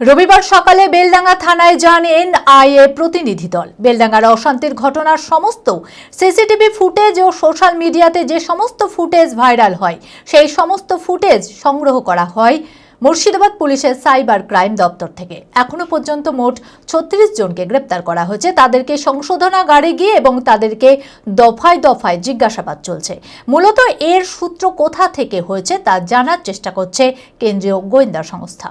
রবিবার সকালে বেলডাঙ্গা থানায় যান এনআইএ প্রতিনিধি দল। বেলডাঙ্গার অশান্তির ঘটনার সমস্ত সিসিটিভি ফুটেজ ও সোশ্যাল মিডিয়াতে যে সমস্ত ফুটেজ ভাইরাল হয়, সেই সমস্ত ফুটেজ সংগ্রহ করা হয় মুর্শিদাবাদ পুলিশের সাইবার ক্রাইম দপ্তর থেকে। এখনও পর্যন্ত মোট ছত্রিশ জনকে গ্রেপ্তার করা হয়েছে। তাদেরকে সংশোধনাগারে গিয়ে এবং তাদেরকে দফায় দফায় জিজ্ঞাসাবাদ চলছে। মূলত এর সূত্র কোথা থেকে হয়েছে তা জানার চেষ্টা করছে কেন্দ্রীয় গোয়েন্দা সংস্থা।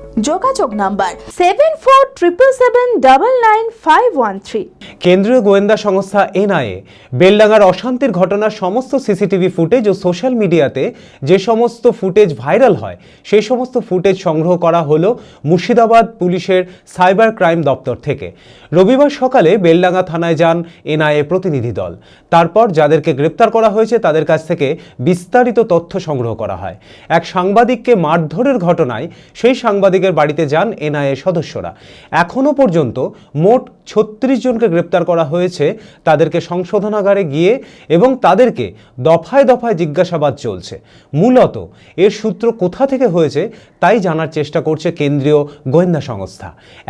যোগাযোগ number seven four triple seven double nine five one three কেন্দ্রীয় গোয়েন্দা সংস্থা এনআইএ, বেলডাঙ্গার অশান্তির ঘটনার সমস্ত সিসিটিভি ফুটেজ ও সোশ্যাল মিডিয়াতে যে সমস্ত ফুটেজ ভাইরাল হয় সেই সমস্ত ফুটেজ সংগ্রহ করা হলো মুর্শিদাবাদ পুলিশের সাইবার ক্রাইম দপ্তর থেকে। রবিবার সকালে বেলডাঙ্গা থানায় যান এনআইএ প্রতিনিধি দল। তারপর যাদেরকে গ্রেপ্তার করা হয়েছে, তাদের কাছ থেকে বিস্তারিত তথ্য সংগ্রহ করা হয়। এক সাংবাদিককে মারধরের ঘটনায় সেই সাংবাদিকের বাড়িতে যান এনআইএ সদস্যরা। এখনও পর্যন্ত মোট ছত্রিশ জনকে গ্রেপ্তার করা হয়েছে তাদেরকে সংশোধনাগারে গিয়ে এবং তাদেরকে দফায় দফায় জিজ্ঞাসাবাদ চলছে। মূলত এর সূত্র কোথা থেকে হয়েছে তাই জানার চেষ্টা করছে কেন্দ্রীয় গোয়েন্দা সংস্থা।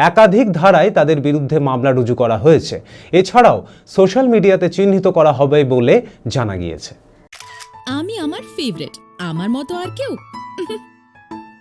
একাধিক ধারায় তাদের বিরুদ্ধে মামলা রুজু করা হয়েছে। এছাড়াও সোশ্যাল মিডিয়াতে চিহ্নিত করা হবে বলে জানা গিয়েছে। আমি আমার ফেভারিট, আমার মতো আর কেউ।